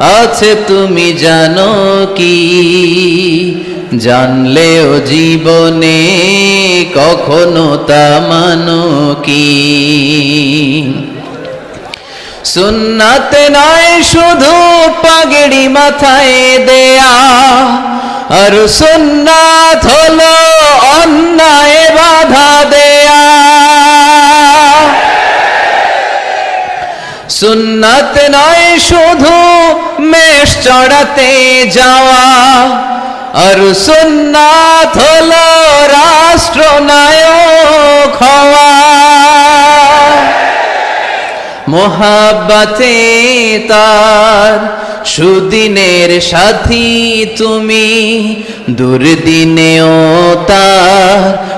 আছে তুমি জানো কি? জানলেও জীবনে কখনো তা মানো কি? সুন্নাতে নয় শুধু পাগড়ি মাথায় দেয়া, আর সুন্নাত হলো অন্যায় সুন্নাত নয়, শুধু মেষ চড়াতে যাওয়া। আর সুন্নাত হলো রাষ্ট্রনায়ক হওয়া। মোহাব্বতে তার সুদিনের সাথী তুমি, দুর্দিনেও তার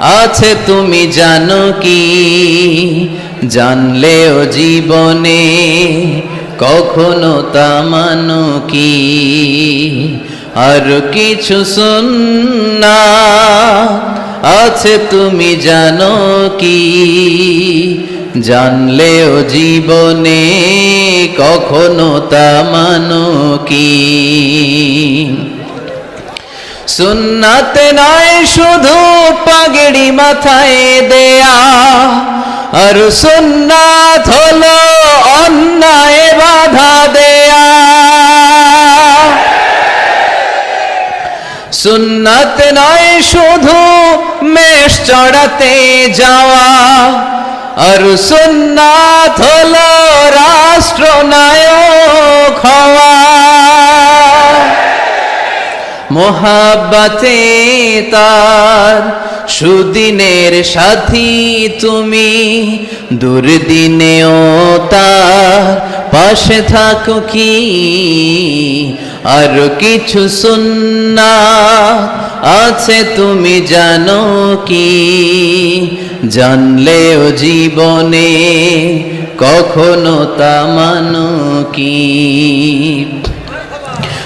আছে তুমি জানো কি? জানলেও জীবনে কখনো তা মানো কি? আর কিছু সুন্না আছে তুমি জানো কি? জানলেও জীবনে কখনো তা মানো কি? সুন্নাত নয়, শুধু পাগড়ি মাথায় দেয়া। আর সুন্নাত হলো অন্যায় বাধা দেয়া। সুন্নাত নয়, শুধু মেষ চড়াতে যাওয়া। আর সুন্নাত হলো রাষ্ট্রনায়ক হওয়া। মোহাব্বতে তার সুদিনের সাথী তুমি, দুর্দিনেও তার পাশে থাকো কি? আর কিছু সুন্না আছে তুমি জানো কি? জানলেও জীবনে কখনো তা মানো কি?